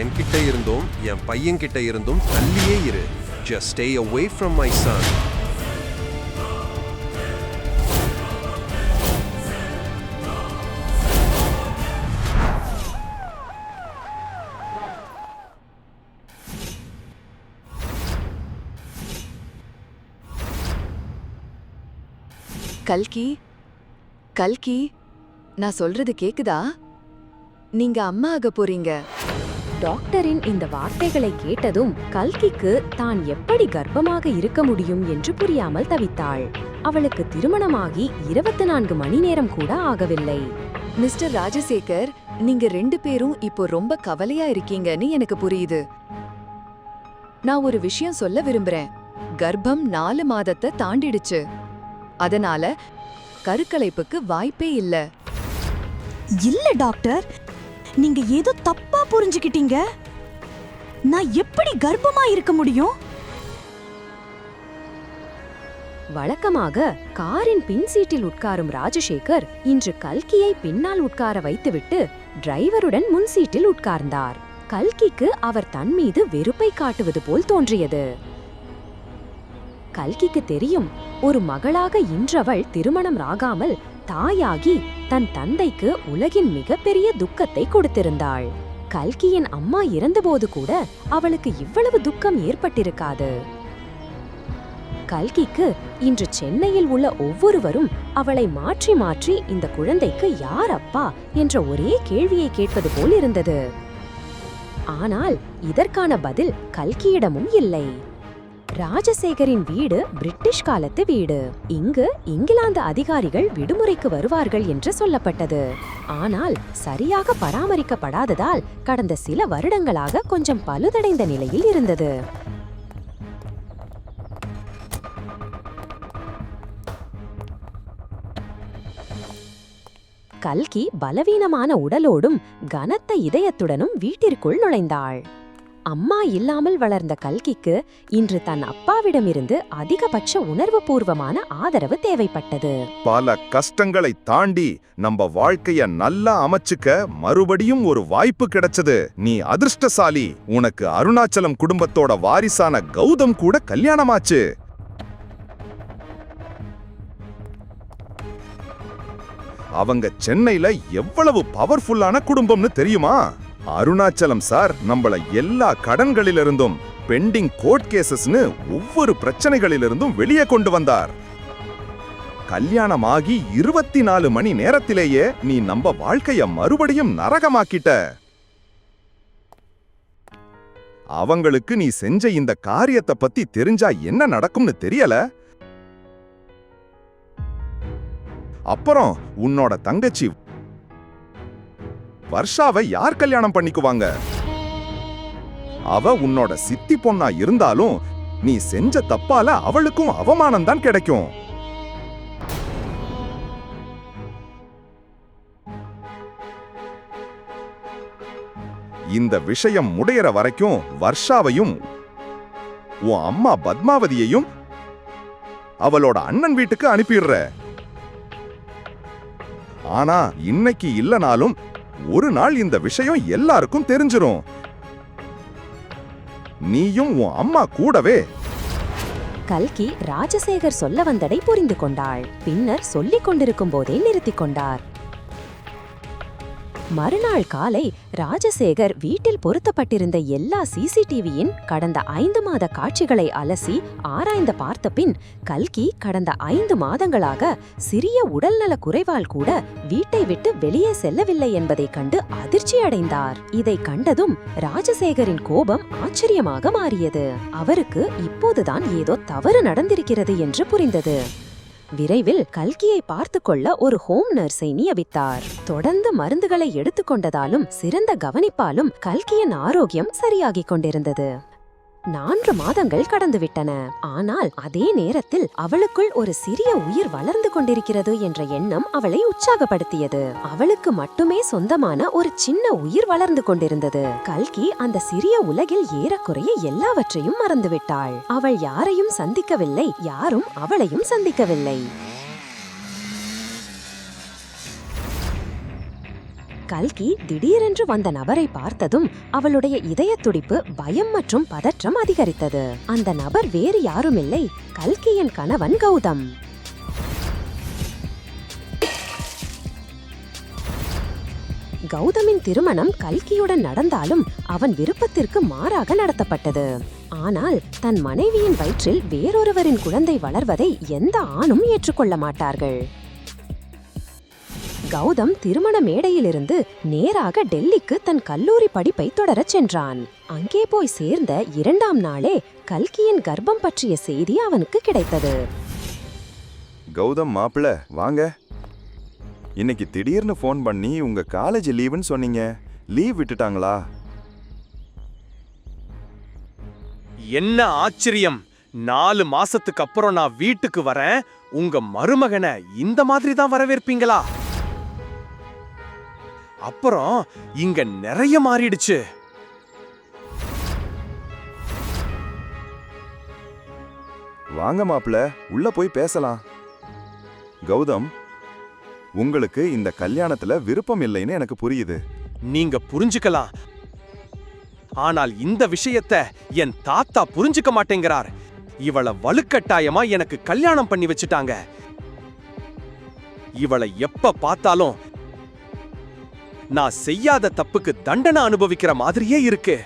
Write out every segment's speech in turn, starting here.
என்கிட்ட இருந்தும் என் பையன் கிட்ட இருந்தும் தள்ளியே இரு. Just stay away from my son கல்கி கல்கி நான் சொல்றது கேக்குதா? நீங்க அம்மா ஆக போறீங்க. டாக்டரின் இந்த வார்த்தைகளை கேட்டதும் கல்கிக்கு தான் எப்படி கர்ப்பமாக இருக்க முடியும் என்று புரியாமல் தவித்தாள். அவளுக்கு திருமணமாகி இருபத்தி நான்கு மணி நேரம் கூட ஆகவில்லை. மிஸ்டர் ராஜசேகர் நீங்க ரெண்டு பேரும் இப்போ ரொம்ப கவலையா இருக்கீங்கன்னு எனக்கு புரியுது. நான் ஒரு விஷயம் சொல்ல விரும்புறேன். கர்ப்பம் நாலு மாதத்தை தாண்டிடுச்சு. அதனால கருக்கலைப்புக்கு வாய்ப்பே இல்ல. இல்ல டாக்டர். நீங்க ஏதோ தப்பா புரிஞ்சுக்கிட்டீங்க. நான் எப்படி கர்ப்பமா இருக்க முடியும்? வழக்கமாக காரின் பின் சீட்டில் உட்காரும் ராஜசேகர் இன்று கல்கியை பின்னால் உட்கார வைத்துவிட்டு டிரைவருடன் முன் சீட்டில் உட்கார்ந்தார். கல்கிக்கு அவர் தன் மீது வெறுப்பை காட்டுவது போல் தோன்றியது. கல்கிக்கு தெரியும் ஒரு மகளாக இன்றவள் திருமணம் ஆகாமல் தாயாகி தன் தந்தைக்கு உலகின் மிகப்பெரிய துக்கத்தை கொடுத்திருந்தாள். கல்கியின் அம்மா இறந்தபோது கூட அவளுக்கு இவ்வளவு துக்கம் ஏற்பட்டிருக்காது. கல்கிக்கு இன்று சென்னையில் உள்ள ஒவ்வொருவரும் அவளை மாற்றி மாற்றி இந்த குழந்தைக்கு யார் அப்பா? என்ற ஒரே கேள்வியை கேட்பது போல் இருந்தது. ஆனால் இதற்கான பதில் கல்கியிடமும் இல்லை. ராஜசேகரின் வீடு பிரிட்டிஷ் காலத்து வீடு. இங்கு இங்கிலாந்து அதிகாரிகள் விடுமுறைக்கு வருவார்கள் என்று சொல்லப்பட்டது. ஆனால் சரியாக பராமரிக்கப்படாததால் கடந்த சில வருடங்களாக கொஞ்சம் பழுதடைந்த நிலையில் இருந்தது. கல்கி பலவீனமான உடலோடும் கனத்த இதயத்துடனும் வீட்டிற்குள் நுழைந்தாள். அம்மா இல்லாமல் வளர்ந்த கல்கிக்கு இன்று தன் அப்பாவிடமிருந்து அதிகபட்ச உணர்வுபூர்வமான ஆதரவு தேவைப்பட்டது. பல கஷ்டங்களை தாண்டி நம்ம வாழ்க்கைய நல்லா அமைச்சுக்க மறுபடியும் ஒரு வாய்ப்பு கிடைச்சது. நீ அதிர்ஷ்டசாலி. உனக்கு அருணாச்சலம் குடும்பத்தோட வாரிசான கௌதம் கூட கல்யாணமாச்சு. அவங்க சென்னையில எவ்வளவு பவர்ஃபுல்லான குடும்பம்னு தெரியுமா? அருணாச்சலம் சார் நம்மள எல்லா கடன்களிலிருந்தும் பெண்டிங் கோர்ட் கேசஸ்னு ஒவ்வொரு பிரச்சனைகளிலிருந்தும் வெளியே கொண்டு வந்தார். கல்யாணமாகி இருபத்தி நாலு மணி நேரத்திலேயே நீ நம்ம வாழ்க்கைய மறுபடியும் நரகமாக்கிட்ட. அவங்களுக்கு நீ செஞ்ச இந்த காரியத்தை பத்தி தெரிஞ்சா என்ன நடக்கும்னு தெரியல? அப்புறம் உன்னோட தங்கச்சி வர்ஷாவை யார் கல்யாணம் பண்ணிக்குவாங்க? அவ உன்னோட சித்தி பொண்ணா இருந்தாலும் நீ செஞ்ச தப்பால அவளுக்கும் அவமானம் தான் கிடைக்கும். இந்த விஷயம் முடியற வரைக்கும் வர்ஷாவையும் உன் அம்மா பத்மாவதியையும் அவளோட அண்ணன் வீட்டுக்கு அனுப்பிடுற. ஆனா இன்னைக்கு இல்லனாலும் ஒரு நாள் இந்த விஷயம் எல்லாருக்கும் தெரிஞ்சிரும். நீயும் உன் அம்மா கூடவே. கல்கி ராஜசேகர் சொல்ல வந்ததை புரிந்து கொண்டாள். பின்னர் சொல்லிக் கொண்டிருக்கும் போதே நிறுத்திக் கொண்டார். மறுநாள் காலை ராஜசேகர் வீட்டில் பொருத்தப்பட்டிருந்த எல்லா சிசிடிவியின் கடந்த ஐந்து மாத காட்சிகளை அலசி ஆராய்ந்து பார்த்த பின் கல்கி கடந்த ஐந்து மாதங்களாக சிறிய உடல்நல குறைவால் கூட வீட்டை விட்டு வெளியே செல்லவில்லை என்பதைக் கண்டு அதிர்ச்சி அடைந்தார். இதை கண்டதும் ராஜசேகரின் கோபம் ஆச்சரியமாக மாறியது. அவருக்கு இப்போதுதான் ஏதோ தவறு நடந்திருக்கிறது என்று புரிந்தது. விரைவில் கல்கியை பார்த்து கொள்ள ஒரு ஹோம் நர்ஸை நியமித்தார். தொடர்ந்து மருந்துகளை எடுத்துக்கொண்டதாலும் சிறந்த கவனிப்பாலும் கல்கியின் ஆரோக்கியம் சரியாகிக் கொண்டிருந்தது. நான்கு மாதங்கள் கடந்துவிட்டன. ஆனால் அதே நேரத்தில் அவளுக்குள் ஒரு சிறிய உயிர் வளர்ந்து கொண்டிருக்கிறது என்ற எண்ணம் அவளை உற்சாகப்படுத்தியது. அவளுக்கு மட்டுமே சொந்தமான ஒரு சின்ன உயிர் வளர்ந்து கொண்டிருந்தது. கல்கி அந்த சிறிய உலகில் ஏறக்குறைய எல்லாவற்றையும் மறந்துவிட்டாள். அவள் யாரையும் சந்திக்கவில்லை யாரும் அவளையும் சந்திக்கவில்லை. கல்கி திடீரென்று வந்த நபரை பார்த்ததும் அவளுடைய இதய துடிப்பு பயம் மற்றும் பதற்றம் அதிகரித்தது. அந்த நபர் வேறு யாருமில்லை. கல்கியின் கணவன் கௌதம். கௌதமின் திருமணம் கல்கியுடன் நடந்தாலும் அவன் விருப்பத்திற்கு மாறாக நடத்தப்பட்டது. ஆனால் தன் மனைவியின் வயிற்றில் வேறொருவரின் குழந்தை வளர்வதை எந்த ஆணும் ஏற்றுக்கொள்ள மாட்டார்கள். கௌதம் திருமண மேடையிலிருந்து நேராக டெல்லிக்கு தன் கல்லூரி படிப்பை தொடரச் சென்றான். அங்கே போய் சேர்ந்த இரண்டாம் நாளே கல்கியின் கர்ப்பம் பற்றிய செய்தி அவனுக்கு கிடைத்தது. கௌதம் மாப்பிள வாங்க. இன்னைக்கு திடீர்னு ஃபோன் பண்ணி உங்க காலேஜ் லீவுன்னு சொன்னீங்க. லீவ் விட்டுட்டாங்களா? என்ன ஆச்சரியம். நாலு மாசத்துக்கு அப்புறம் நான் வீட்டுக்கு வரேன். உங்க மருமகனை இந்த மாதிரி தான் வரவேற்பீங்களா? அப்புறம் இங்க நிறைய மாறிடுச்சு. வாங்க மாப்பிள உள்ள போய் பேசலாம். கௌதம் உங்களுக்கு இந்த கல்யாணத்துல விருப்பம் இல்லைன்னு எனக்கு புரியுது. நீங்க புரிஞ்சுக்கலாம். ஆனால் இந்த விஷயத்த என் தாத்தா புரிஞ்சுக்க மாட்டேங்கிறார். இவள வலுக்கட்டாயமா எனக்கு கல்யாணம் பண்ணி வச்சுட்டாங்க. இவளை எப்ப பார்த்தாலும் நான் செய்யாத தப்புக்கு தண்டனை அனுபவிக்கிற மாதிரியே இருக்கு.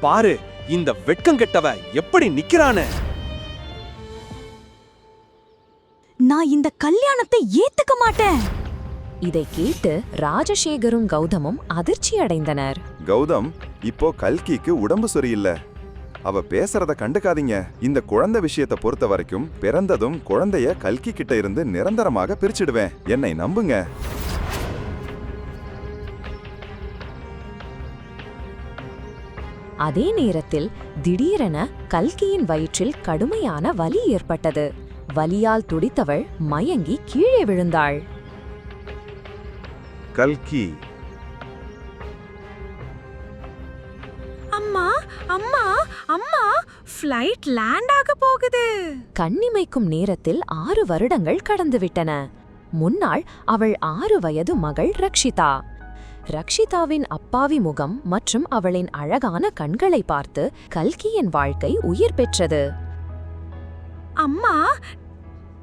பாரு இந்த வெட்கங்கெட்டவ எப்படி நிக்கிறான்னு நான் இந்த கல்யாணத்தை ஏத்துக்க மாட்டேன். இதை கேட்டு ராஜசேகரும் கௌதமும் அதிர்ச்சி அடைந்தனர் கௌதம் இப்போ கல்கிக்கு உடம்பு சரியில்லை. அவ பேசுறத கண்டுக்காதீங்க. இந்த குழந்தை விஷயத்தை பொறுத்த வரைக்கும் பிறந்ததும் குழந்தைய கல்கி கிட்ட இருந்து நிரந்தரமாக பிரிச்சிடுவேன். என்னை நம்புங்க. அதே நேரத்தில் திடீரென கல்கியின் வயிற்றில் கடுமையான வலி ஏற்பட்டது. வலியால் துடித்தவள் மயங்கி கீழே விழுந்தாள். கல்கி அம்மா ஃப்ளைட் லேண்ட் ஆக போகுது. கண்ணிமைக்கும் நேரத்தில் ஆறு வருடங்கள் கடந்துவிட்டன முன்னாள் அவள் ஆறு வயது மகள் ரக்ஷிதா. ரக்ஷிதாவின் அப்பாவி முகம் மற்றும் அவளின் அழகான கண்களை பார்த்து கல்கியின் வாழ்க்கை உயிர் பெற்றது. அம்மா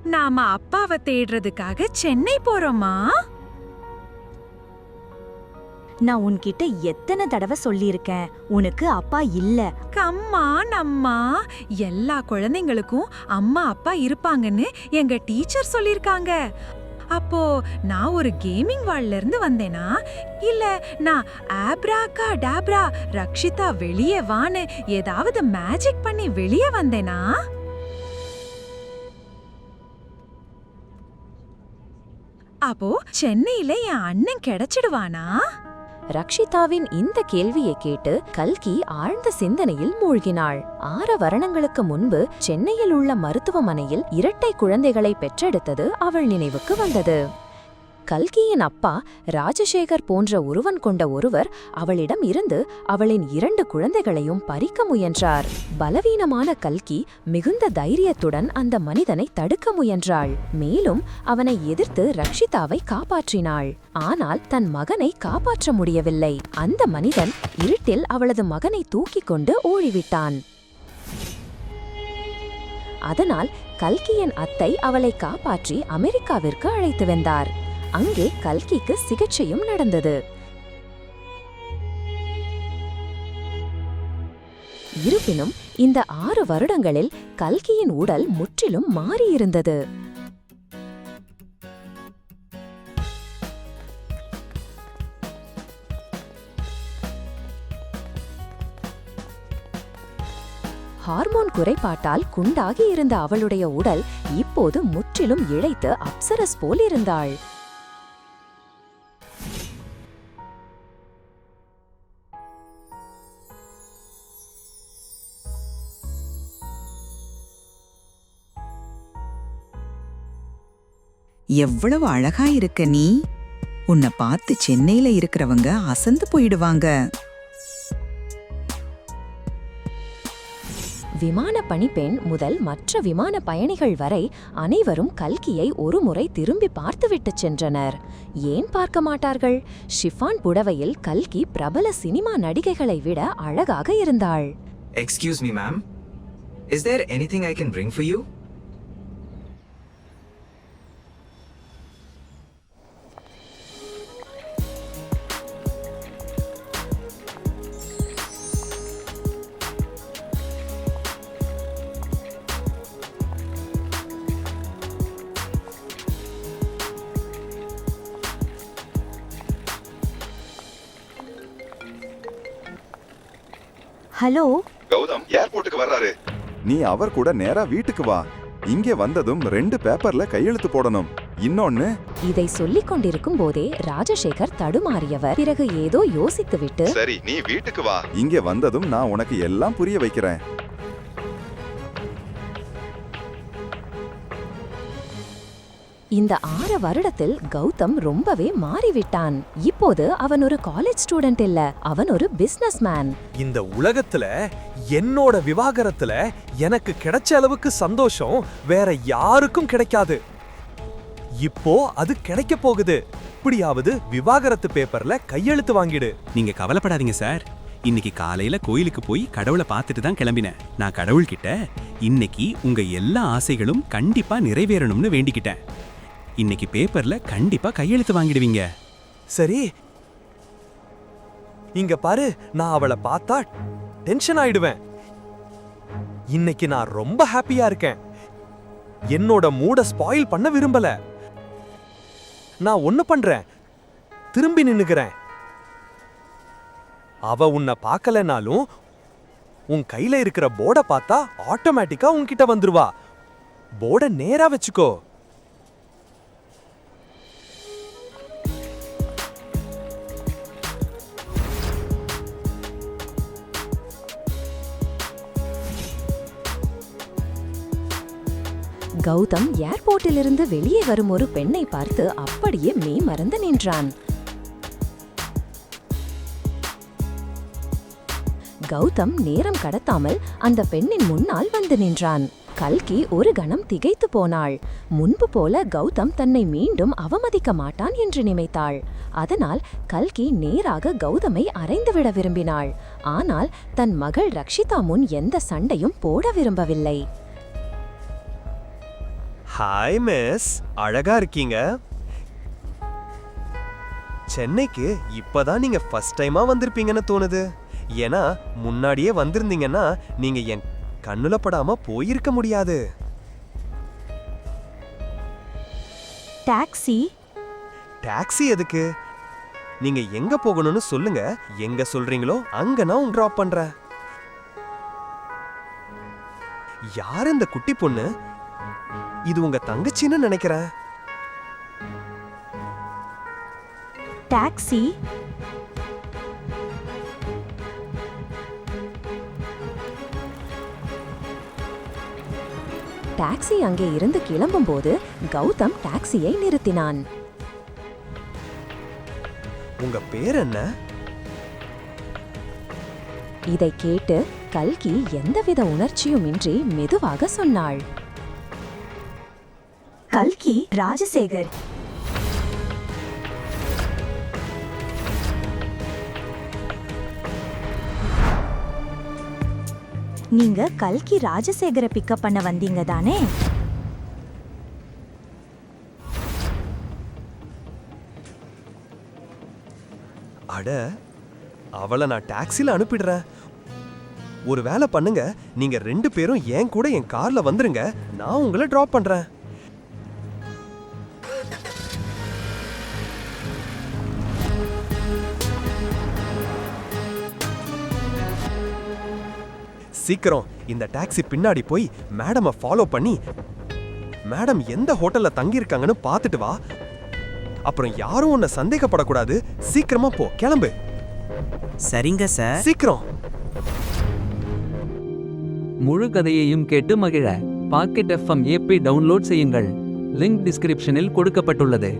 நாம அப்பாவை தேடுறதுக்காக சென்னை போறோமா? நான் உன்கிட்ட எத்தனை தடவை சொல்லியிருக்கேன்? உனக்கு அப்பா இல்ல. கம்மா நம்மா. எல்லா குழந்தைங்களுக்கும் அம்மா அப்பா இருப்பாங்கன்னு எங்க டீச்சர் சொல்லியிருக்காங்க. அப்போ நான் ஒரு கேமிங் வால்ல இருந்து வந்தேனா? இல்ல நான் ஆப்ராக்கா டாப்ரா ரக்ஷிதா வெளியே வான்னு ஏதாவது மேஜிக் பண்ணி வெளியே வந்தேனா? அப்போ சென்னையில என் அண்ணன் கிடைச்சிடுவானா? ரக்ஷிதாவின் இந்த கேள்வியை கேட்டு கல்கி ஆழ்ந்த சிந்தனையில் மூழ்கினாள். ஆறு வருடங்களுக்கு முன்பு சென்னையில் உள்ள மருத்துவமனையில் இரட்டை குழந்தைகளை பெற்றெடுத்தது அவள் நினைவுக்கு வந்தது. கல்கியின் அப்பா ராஜசேகர் போன்ற ஒருவன் கொண்ட ஒருவர் அவளிடம் இருந்து அவளின் இரண்டு குழந்தைகளையும் பறிக்க முயன்றார். பலவீனமான கல்கி மிகுந்த தைரியத்துடன் அந்த மனிதனை தடுக்க முயன்றாள். மேலும் அவனை எதிர்த்து ரக்ஷிதாவை காப்பாற்றினாள். ஆனால் தன் மகனை காப்பாற்ற முடியவில்லை. அந்த மனிதன் இருட்டில் அவளது மகனை தூக்கிக் கொண்டு ஓடிவிட்டான். அதனால் கல்கியின் அத்தை அவளை காப்பாற்றி அமெரிக்காவிற்கு அழைத்து வந்தார். அங்கே கல்கிக்கு சிகிச்சையும் நடந்தது. இருப்பினும் இந்த ஆறு வருடங்களில் கல்கியின் உடல் முற்றிலும் மாறியிருந்தது. ஹார்மோன் குறைபாட்டால் குண்டாகி இருந்த அவளுடைய உடல் இப்போது முற்றிலும் இழைத்து அப்சரஸ் போல் இருந்தாள் எவ்வளவு அழகா இருக்க நீ? உன்னை பார்த்து சென்னையில இருக்கிறவங்க அசந்து போயிடுவாங்க. விமான பணிப்பெண் முதல் மற்ற விமான பயணிகள் வரை அனைவரும் கல்கியை ஒருமுறை திரும்பி பார்த்துவிட்டு சென்றனர். ஏன் பார்க்க மாட்டார்கள்? ஷிஃபான் புடவையில் கல்கி பிரபல சினிமா நடிகைகளை விட அழகாக இருந்தாள். Excuse me, ma'am. Is there anything I can bring for you? Hello? Gautham ஏர்போர்ட்டுக்கு வர்றாரு. நீ அவர் கூட நேரா வீட்டுக்கு வா. இங்கே வந்ததும் ரெண்டு பேப்பர்ல கையெழுத்து போடணும். இன்னொன்னு இதை சொல்லிக் கொண்டிருக்கும் போதே ராஜசேகர் தடுமாறியவர். பிறகு ஏதோ யோசித்துவிட்டு சரி நீ வீட்டுக்கு வா. இங்கே வந்ததும் நான் உனக்கு எல்லாம் புரிய வைக்கிறேன். இந்த ஆறு வருடத்தில் கௌதம் ரொம்பவே மாறிவிட்டான். இப்போது அவன் ஒரு காலேஜ் ஸ்டூடெண்ட் இல்ல அவன் ஒரு பிசினஸ் மேன் இந்த உலகத்துல என்னோட விவாகரத்துல எனக்கு கிடைச்ச அளவுக்கு சந்தோஷம் வேற யாருக்கும் கிடைக்காது. இப்போ அது கிடைக்க போகுது. இப்படியாவது விவாகரத்து பேப்பர்ல கையெழுத்து வாங்கிடு. நீங்க கவலைப்படாதீங்க சார் இன்னைக்கு காலையில கோயிலுக்கு போய் கடவுளை பார்த்துட்டு தான் கிளம்பினேன். நான் கடவுள்கிட்ட இன்னைக்கு உங்க எல்லா ஆசைகளும் கண்டிப்பா நிறைவேறணும்னு வேண்டிக்கிட்டேன். இன்னைக்கு பேப்பர்ல கண்டிப்பா கையெழுத்து வாங்கிடுவீங்க. சரி. இங்க பாரு நான் அவளை பார்த்தா டென்ஷன் ஆயிடுவேன். இன்னைக்கு நான் ரொம்ப ஹாப்பியா இருக்கேன். என்னோட மூட ஸ்பாயில் பண்ண விரும்பல. நான் ஒண்ணு பண்றேன். திரும்பி நின்னுக்கிறேன். அவ உன்னை பார்க்கலனாலும் உன் கையில இருக்கிற போர்டை பார்த்தா ஆட்டோமேட்டிக்கா உன்கிட்ட வந்துருவா. போர்டை நேரா வச்சுக்கோ. கௌதம் ஏர்போர்ட்டிலிருந்து வெளியே வரும் ஒரு பெண்ணை பார்த்து அப்படியே மெய் மறந்து நின்றான். கௌதம் நேரம் கடத்தாமல் அந்த பெண்ணின் முன்னால் வந்து நின்றான். கல்கி ஒரு கணம் திகைத்து போனாள். முன்பு போல கௌதம் தன்னை மீண்டும் அவமதிக்க மாட்டான் என்று நினைத்தாள். அதனால் கல்கி நேராக கௌதமை அறைந்துவிட விரும்பினாள். ஆனால் தன் மகள் ரக்ஷிதா முன் எந்த சண்டையும் போட விரும்பவில்லை. ஹாய் மிஸ் அழகா இருக்கீங்க. சென்னைக்கு இப்பதான் நீங்க ஃபர்ஸ்ட் டைமா வந்திருப்பீங்கன்னு தோணுது. ஏன்னா முன்னாடியே வந்திருந்தீங்கன்னா நீங்க என் கண்ணுல படாம போயிருக்க முடியாது. டாக்ஸி டாக்ஸி எதுக்கு? நீங்க எங்க போகணும்னு சொல்லுங்க. எங்க சொல்றீங்களோ அங்க நான் டிராப் பண்றேன். யார் இந்த குட்டி பொண்ணு? இது உங்க தங்கச்சின்னு நினைக்கிறேன். டாக்ஸி? டாக்ஸி அங்கே இருந்து கிளம்பும்போது கௌதம் டாக்ஸியை நிறுத்தினான். உங்க பேர் என்ன? இதை கேட்டு கல்கி எந்தவித உணர்ச்சியுமின்றி மெதுவாக சொன்னாள். கல்கி ராஜசேகர். நீங்க கல்கி ராஜசேகரை பிக்கப் பண்ண வந்தீங்க தானே? அட அவளை நான் டாக்ஸில அனுப்பிடுறேன். ஒரு வேலை பண்ணுங்க நீங்க ரெண்டு பேரும் என் கூட என் கார்ல வந்துருங்க நான் உங்களை டிராப் பண்றேன். சீக்கிரம் இந்த டாக்ஸி பின்னாடி போய் மேடமை ஃபாலோ பண்ணி மேடம் எந்த ஹோட்டல்ல தங்கியிருக்காங்கன்னு பார்த்துட்டு வா. அப்புறம் யாரும் உன்னை சந்தேகப்படக்கூடாது. சீக்கிரமா போ. கிளம்பு. சரிங்க சார். சீக்கிரம். முழு கதையையும் கேட்டு மகிழ. பாக்கெட் எஃப்எம் ஏபி டவுன்லோட் செய்யுங்கள். லிங்க் டிஸ்கிரிப்ஷனில் கொடுக்கப்பட்டுள்ளது.